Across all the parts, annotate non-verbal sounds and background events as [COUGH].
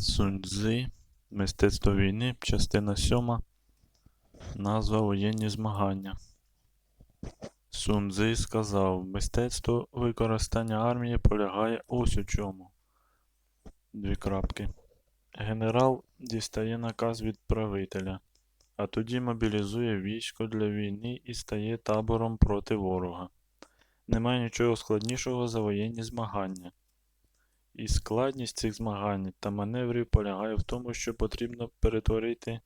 Сунь-Цзи, Мистецтво війни, частина 7. Назва Воєнні змагання. Сунь-Цзи сказав, мистецтво використання армії полягає ось у чому. Дві крапки. Генерал дістає наказ від правителя, а тоді мобілізує військо для війни і стає табором проти ворога. Немає нічого складнішого за воєнні змагання. І складність цих змагань та маневрів полягає в тому, що потрібно перетворити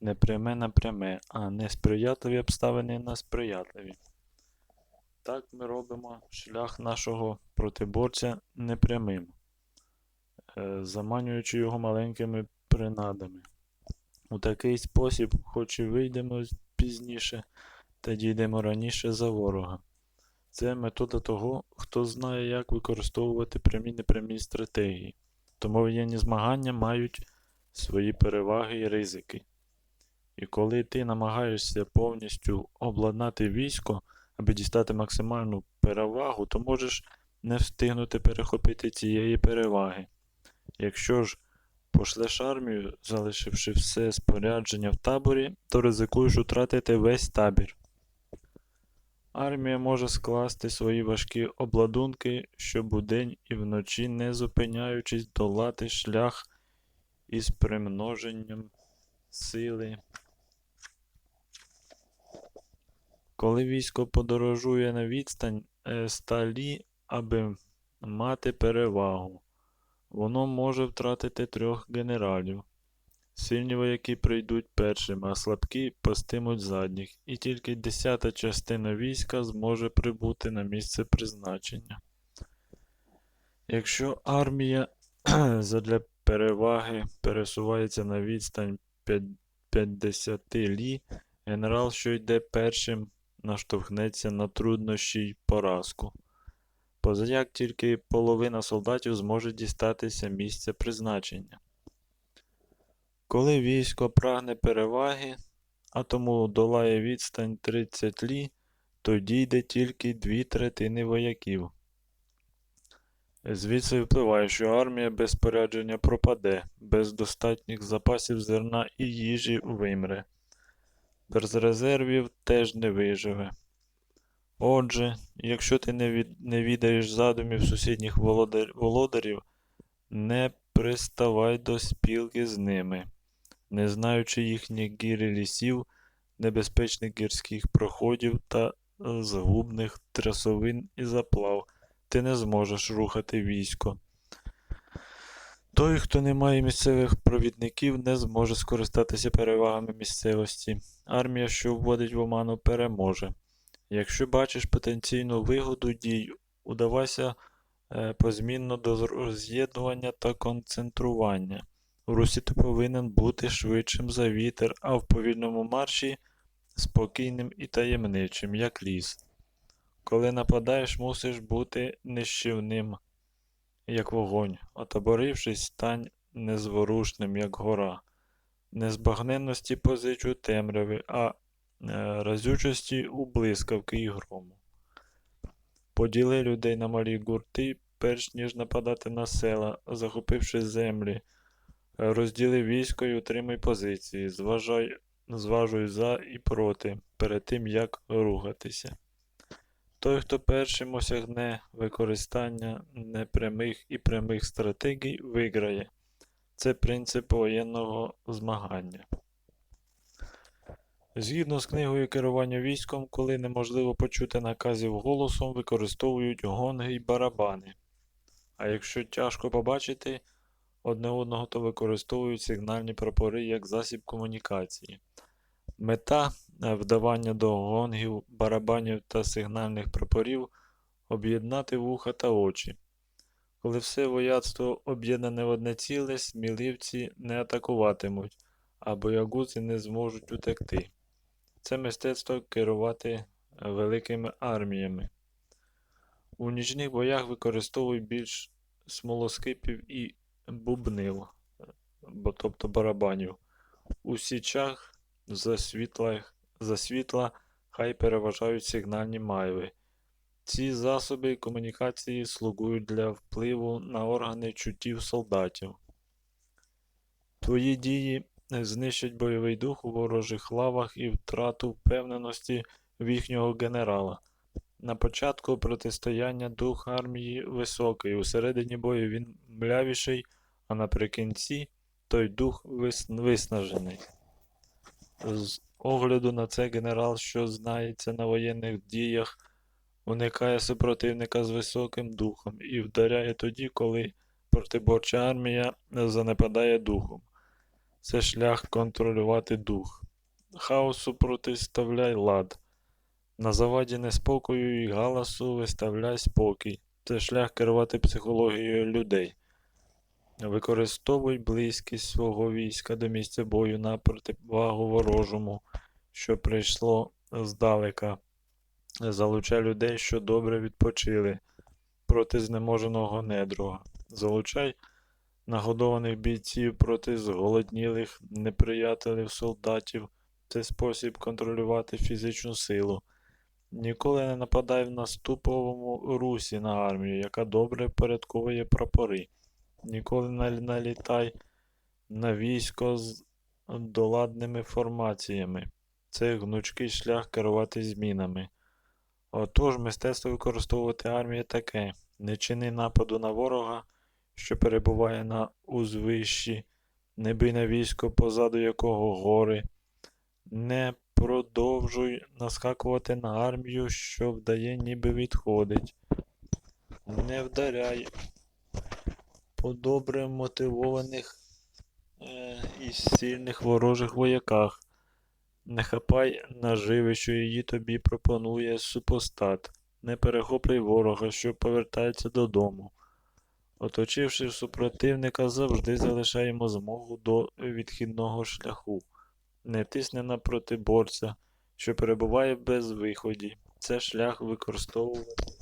не пряме на пряме, а несприятливі обставини на сприятливі. Так ми робимо шлях нашого протиборця непрямим, е, заманюючи його маленькими принадами. У такий спосіб, хоч і вийдемо пізніше, та дійдемо раніше за ворога. Це метода того, хто знає, як використовувати прямі непрямі стратегії. Тому воєнні змагання мають свої переваги і ризики. І коли ти намагаєшся повністю обладнати військо, аби дістати максимальну перевагу, то можеш не встигнути перехопити цієї переваги. Якщо ж пошлеш армію, залишивши все спорядження в таборі, то ризикуєш втратити весь табір. Армія може скласти свої важкі обладунки, щоб удень і вночі, не зупиняючись, долати шлях із примноженням сили. Коли військо подорожує на відстань е, сталі, аби мати перевагу, воно може втратити трьох генералів. Сильні вояки прийдуть першими, а слабкі постимуть задніх, і тільки десята частина війська зможе прибути на місце призначення. Якщо армія [CLEARS THROAT] задля переваги пересувається на відстань 50 лі, генерал, що йде першим, наштовхнеться на труднощі й поразку. Позаяк тільки половина солдатів зможе дістатися місця призначення. Коли військо прагне переваги, а тому долає відстань 30 лі, то дійде тільки дві третини вояків. Звідси впливає, що армія без спорядження пропаде, без достатніх запасів зерна і їжі вимре. Без резервів теж не виживе. Отже, якщо ти не, від... не відаєш задумів сусідніх володар... володарів, не приставай до спілки з ними. Не знаючи їхніх гір лісів, небезпечних гірських проходів та е, згубних трясовин і заплав, ти не зможеш рухати військо. Той, хто не має місцевих провідників, не зможе скористатися перевагами місцевості. Армія, що вводить в оману, переможе. Якщо бачиш потенційну вигоду дій, удавайся е, позмінно до роз'єднування та концентрування. У русі ти повинен бути швидшим за вітер, а в повільному марші спокійним і таємничим, як ліс. Коли нападаєш, мусиш бути нищівним, як вогонь, отоборившись, стань незворушним, як гора. Незбагненності позич у темряві, а е, разючості у блискавки і грому. Поділи людей на малі гурти, перш ніж нападати на села, захопивши землі. Розділи військо і утримай позиції, зважай, зважуй за і проти, перед тим як рухатися. Той, хто першим осягне використання непрямих і прямих стратегій, виграє. Це принцип воєнного змагання. Згідно з книгою керування військом, коли неможливо почути наказів голосом, використовують гонги й барабани. А якщо тяжко побачити одне одного, то використовують сигнальні прапори як засіб комунікації. Мета е, вдавання до гонгів, барабанів та сигнальних прапорів об'єднати вуха та очі. Коли все вояцтво об'єднане в одне ціле, сміливці не атакуватимуть, а боягузи не зможуть утекти. Це мистецтво керувати е, великими арміями. У нічних боях використовують більш смолоскипів і бубнив, бо- тобто барабанів. У січах за світла хай переважають сигнальні майви. Ці засоби комунікації слугують для впливу на органи чуттів солдатів. Твої дії знищать бойовий дух у ворожих лавах і втрату впевненості в їхнього генерала. На початку протистояння дух армії високий, у середині бою він млявіший, а наприкінці той дух вис- виснажений. З огляду на це генерал, що знається на воєнних діях, уникає супротивника з високим духом і вдаряє тоді, коли протиборча армія занепадає духом. Це шлях контролювати дух. Хаосу протиставляй лад. На заваді неспокою і галасу виставляй спокій. Це шлях керувати психологією людей. Використовуй близькість свого війська до місця бою на противагу ворожому, що прийшло здалека. Залучай людей, що добре відпочили проти знеможеного недруга. Залучай нагодованих бійців проти зголоднілих неприятелів солдатів. Це спосіб контролювати фізичну силу. Ніколи не нападай в наступовому русі на армію, яка добре порядковує прапори. Ніколи не налітай на військо з доладними формаціями. Це гнучкий шлях керувати змінами. Отож, мистецтво використовувати армію таке: не чини нападу на ворога, що перебуває на узвищі, не бий на військо, позаду якого гори, не продовжуй наскакувати на армію, що вдає, ніби відходить. Не вдаряй по добре мотивованих е, і сильних ворожих вояках. Не хапай наживи, що її тобі пропонує супостат. Не перехоплюй ворога, що повертається додому. Оточивши супротивника, завжди залишаємо змогу до відхідного шляху. Не тисне на протиборця, що перебуває без виході. Це шлях використовувати